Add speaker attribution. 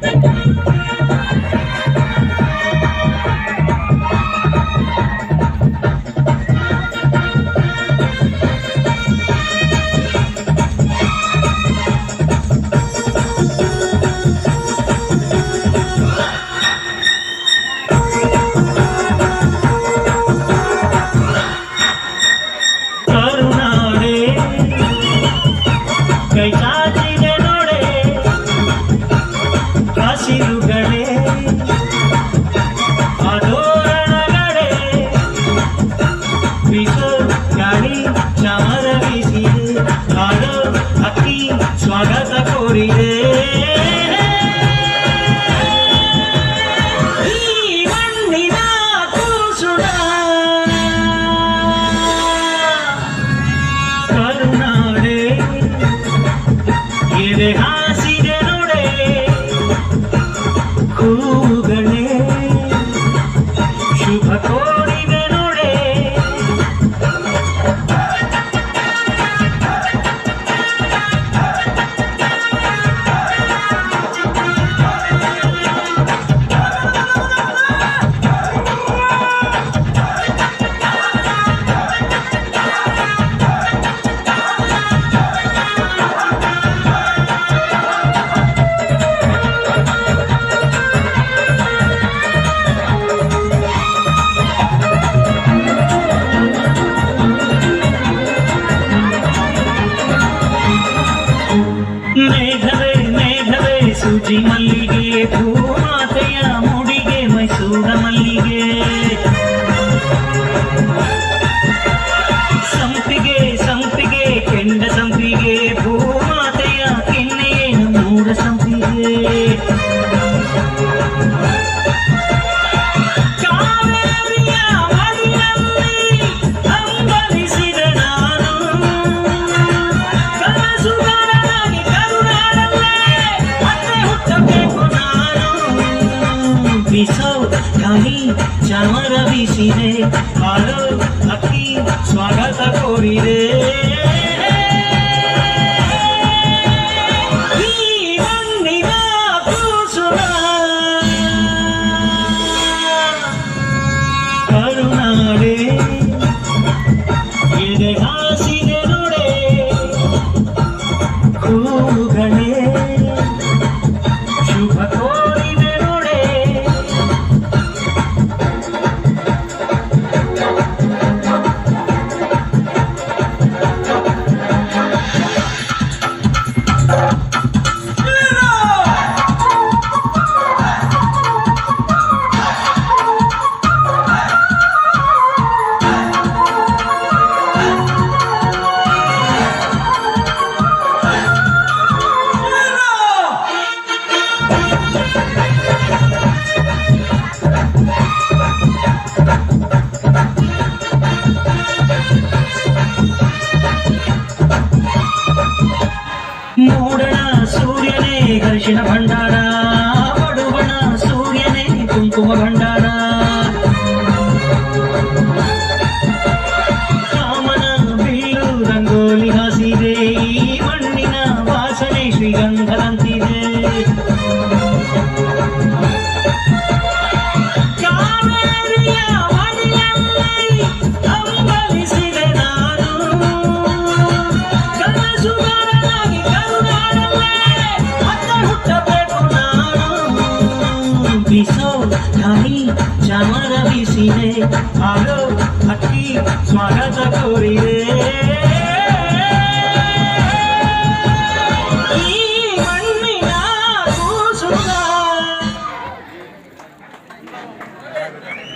Speaker 1: Thank you. ಅಕ್ಕಿ ಸ್ವಾಗತ ಕೋರಿದೆ. ಕರುನಾಡೆ ಎದೆ ಹಾಸಿದೆ ಮಲ್ಲಿಗೆ ಭೂಮಾತೆಯ ಮುಡಿಗೆ ಮೈಸೂರ ಮಲ್ಲಿಗೆ ಸಂಪಿಗೆ ಸಂಪಿಗೆ ಕೆಂಡ ಸಂಪಿಗೆ. ಬಿಸೋ ಗಾಳಿ ಚಾಮರ ಬೀಸಿದೆ ಹಾಡು ಅಕ್ಕಿ ಸ್ವಾಗತ ಕೋರಿದೆ ಈ ಮಣ್ಣಿನ ಕೂಸುರ ಕರುನಾಡೆ ಎದೆ ಹಾಸಿದೆ ನೋಡೆ ಕೂಗಳೇ তোমার आम्ही श्यामला विसिने आलो हत्ती स्वागाचा कोरी रे